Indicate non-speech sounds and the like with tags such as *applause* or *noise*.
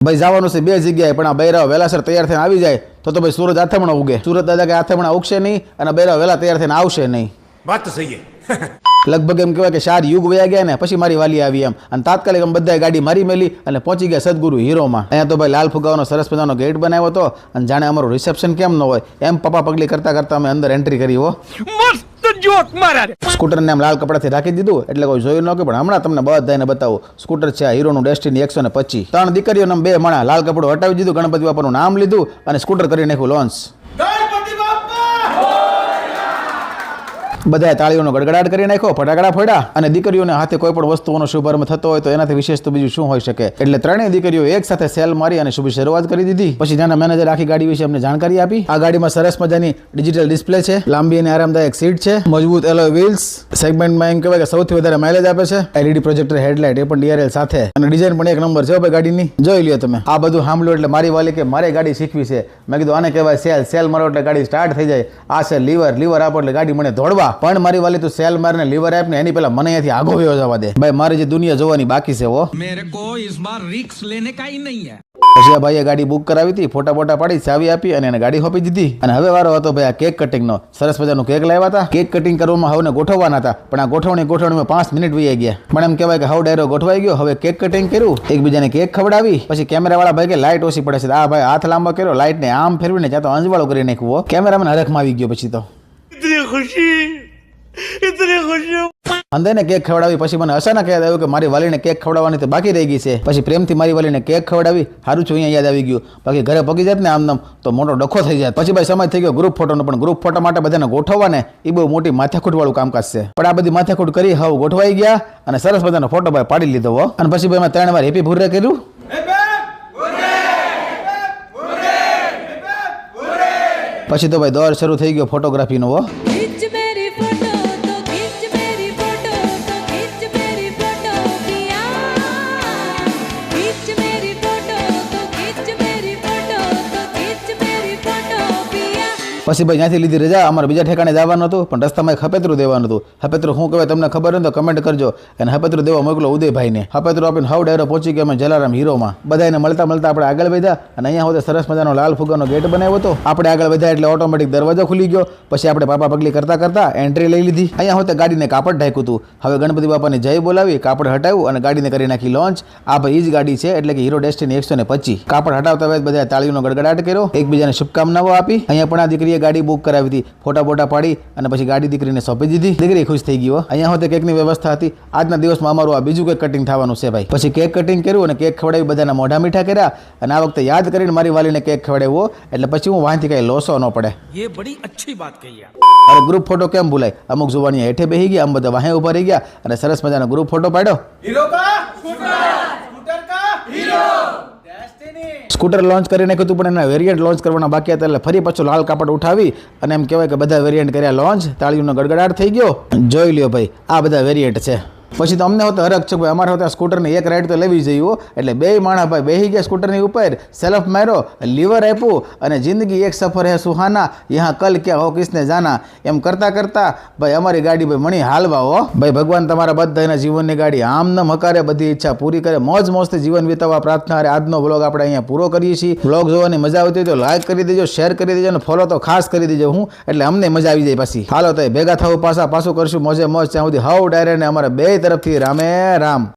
ભાઈ જવાનું છે બે જગ્યાએ પણ આ બૈરાવ વહેલાસર તૈયાર થઈને આવી જાય તો તો ભાઈ સુરત આથમણા ઉગે. સુરત દાદા કે આથમણા ઉગશે નહીં અને બૈરાવ વહેલા તૈયાર થઈને આવશે નહીં. વાત તો સહી *laughs* લગભગ એમ કહેવાય કે શાર યુગ વયા ગયા ને પછી મારી વાલી આવી એમ. અને તાત્કાલિક અમે બધાએ ગાડી મારી મેલી અને પહોંચી ગયા સદગુરુ હીરોમાં. અહીંયા તો ભાઈ લાલ ફુગાવાનો સરસ મજાનો ગેટ બનાવ્યો હતો અને જાણે અમારું રિસેપ્શન કેમ ન હોય એમ પપ્પા પગલી કરતા કરતા અમે અંદર એન્ટ્રી કરી હો. મસ્ત! જોક મારા રે. સ્કૂટરને આમ લાલ કપડાથી રાખી દીધું, એટલે કોઈ જોયું ન પણ હમણાં તમને બધાને બતાવું. સ્કૂટર છે આ હીરોનું ડેસ્ટિની એકસો ને પચીસ. ત્રણ દીકરીઓને બે મણા લાલ કપડું હટાવી દીધું, ગણપતિ બાપાનું નામ લીધું અને સ્કૂટર કરી નાખ્યું લોન્ચ બધાએ તાળીઓનો ગડગડાટ કરી નાખ્યો, ફટાકડા ફોડ્યા અને દીકરીઓને હાથે કોઈ પણ વસ્તુઓનો શુભારંભ થતો હોય તો એનાથી વિશેષ તો બીજું શું હોઈ શકે? એટલે ત્રણેય દીકરીઓ એક સાથે સેલ મારી અને શુભ શરૂઆત કરી દીધી. પછી ત્યાંના મેનેજર આખી ગાડી વિશે અમને જાણકારી આપી. આ ગાડીમાં સરસ મજાની ડિજિટલ ડિસ્પ્લે છે, લાંબી અને આરામદાયક સીટ છે, મજબૂત એલો વ્હીલ્સ, સેગમેન્ટમાં એમ કહેવાય કે સૌથી વધારે માઇલેજ આપે છે એલઈડી પ્રોજેક્ટર હેડલાઇટ એ પણ ડીઆરએલ સાથે. અને ડિઝાઇન પણ એક નંબર છે ગાડીની. જોઈ લ્યો તમે. આ બધું સાંભળ્યું એટલે મારી વાલી કે મારે ગાડી શીખવી છે. મેં કીધું આને કહેવાય સેલ સેલ મારો એટલે ગાડી સ્ટાર્ટ થઈ જાય. આ છે લીવર લીવર આપો એટલે ગાડી મને દોડવા પણ મારી વાલી તું સેલ મારને લીવર એપ ને એની પહેલા મને અહીંયાથી આગો વયો જવા દે. ભાઈ મારી જે દુનિયા જોવાની બાકી છે ઓ મેરે કો ઇસ બાર રિસ્ક લેને કા નહીં હે. અજયાભાઈએ ગાડી બુક કરાવી હતી ફોટા ફોટા પાડી ચાવી આપી અને ગાડી હોપી દીધી. અને હવે વારો હતો ભાઈ આ કેક કટિંગનો સરસ મજાનો કેક લાવ્યા હતા. કેક કટિંગ કરવામાં હવને ગોઠવવાના હતા પણ આ ગોઠવણી ગોઠવણીમાં પાંચ મિનિટ વી ગયા. પણ એમ કહેવાય કે હવે ડાયરો ગોઠવાઈ ગયો હવે કેક કટિંગ કર્યું એકબીજાને કેક ખવડાવી પછી કેમેરાવાળા ભાઈ કે લાઇટ ઓછી પડે છે. આ ભાઈ હાથ લાંબો કર્યો લાઇટને આમ ફેરવીને ત્યાં તો અંજવાળો કરી નાખ્યો કેમેરામેન હરખમાં આવી ગયો પછી તો. અંદર ને કેક ખવડાવી, પછી મને અચાનક યાદ આવ્યું કે મારી વાલીને કેક ખવડાવવાની તો બાકી રહી ગઈ છે. પછી પ્રેમથી મારી વાલીને કેક ખવડાવી સારું છું, અહીંયા યાદ આવી ગયું. બાકી ઘરે પગી જાત ને આમનામ તો મોટો ડખો થઈ જાય પછી ભાઈ સમય થઈ ગયો ગ્રુપ ફોટોનો પણ ગ્રુપ ફોટો માટે બધાને ગોઠવવા ને એ બહુ મોટી માથાકૂટવાળું કામકાજ છે. પણ આ બધી માથાકૂટ કરી હવે ગોઠવાઈ ગયા અને સરસ મજાનો ફોટો ભાઈ પાડી લીધો, હો. અને પછી ભાઈ મેં ત્રણ વાર હેપી ભૂરે કર્યું. પછી તો ભાઈ દોર શરૂ થઈ ગયો ફોટોગ્રાફીનો હો. પછી ભાઈ ત્યાંથી લીધી રજા, અમારે બીજા ઠેકાણે જવાનું હતું, પણ રસ્તામાં એક હપેતરું દેવાનું હતું. હપેતરું શું કહેવાય, તમને ખબર હોય તો કમેન્ટ કરજો. અને હપેતરું દેવા મોકલો ઉદયભાઈને. હપેતરું આપીને હવ ડાયરો પહોંચી ગયા અમે જલારામ હીરોમાં. બધાને મળતા મળતા આપણે આગળ વધ્યા અને અહીંયા હોતે સરસ મજાનો લાલ ફુગાનો ગેટ બનાવ્યો હતો. આપણે આગળ વધ્યા એટલે ઓટોમેટિક દરવાજો ખુલી ગયો. પછી આપણે પાપા પગલી કરતા કરતા એન્ટ્રી લઈ લીધી. અહીંયા હોતે ગાડીને કાપડ ઢાંક્યું હતું. હવે ગણપતિ બાપાને જય બોલાવી, કાપડ હટાવ્યું અને ગાડીને કરી નાખી લોન્ચ આ ભાઈ જ ગાડી છે, એટલે કે હીરો ડેસ્ટિની એકસો ને પચીસ. કાપડ હટાવતા વેત બધા તાળીઓનો ગડગડાટ કર્યો. એકબીજાને શુભકામનાઓ આપી. અહીંયા પણ આ દીકરીએ ગાડી બુક કરાવી હતી. ફોટા ફોટા પાડી અને પછી ગાડી દીકરીને સોંપી દીધી. દીકરી ખુશ થઈ ગયો અહીંયા હોતે કેકની વ્યવસ્થા હતી. આજના દિવસમાં અમારું આ બીજું કેક કટિંગ થવાનું છે ભાઈ. પછી કેક કટિંગ કર્યું અને કેક ખવડાવી બધાના મોઢા મીઠા કર્યા. અને આ વખતે યાદ કરીને મારી વાલીને કેક ખવડાવ્યો. એટલે પછી હું વાંચી કઈ લોસો ન પડે. એ બડી અચ્છી વાત કહી અરે ગ્રુપ ફોટો કેમ ભૂલાય? અમુક જુવાની હેઠે બેહી ગયા આમ બધા વાહે ઊભા રહી ગયા. અને સરસ મજાનો ગ્રુપ ફોટો પાડ્યો. સ્કૂટર લોન્ચ કરી નાખ્યું પણ એના વેરિયન્ટ લોન્ચ કરવાના બાકી હતા, એટલે ફરી પાછું લાલ કાપડ ઉઠાવી અને એમ કહેવાય કે બધા વેરિયન્ટ કર્યા લોન્ચ, તાળીઓનો ગડગડાટ થઈ ગયો. જોઈ લ્યો ભાઈ, આ બધા વેરિયન્ટ છે. પછી તો અમને હોતો હરખ છે ભાઈ અમારે હોતા સ્કૂટરની એક રાઈડ તો લેવી જોઈએ એટલે બે માણા ભાઈ બેહી ગયા સ્કૂટરની ઉપર સેલ્ફ માર્યો લીવર આપ્યું અને જિંદગી એક સફર હે સુહાના, યહાં કલ ક્યાં હો, કિસને જાના? એમ કરતાં કરતાં ભાઈ અમારી ગાડી ભાઈ મણી હાલવા હો. ભાઈ ભગવાન તમારા બધાના જીવનની ગાડી આમ ન મકારે બધી ઈચ્છા પૂરી કરે. મોજ મોજથી જીવન વિતાવવા પ્રાર્થના આજનો વ્લોગ આપણે અહીંયા પૂરો કરીએ છીએ. બ્લોગ જોવાની મજા આવતી તો લાઈક કરી દેજો શેર કરી દેજો અને ફોલો તો ખાસ કરી દેજો હું, એટલે અમને મજા આવી જાય પાછી. હાલો તો ભેગા થવું પાછા, પાછું કરશું મોજે મોજ, ત્યાં સુધી હાઉ ડાયરે અમારા બે તરફથી. રામે રામ.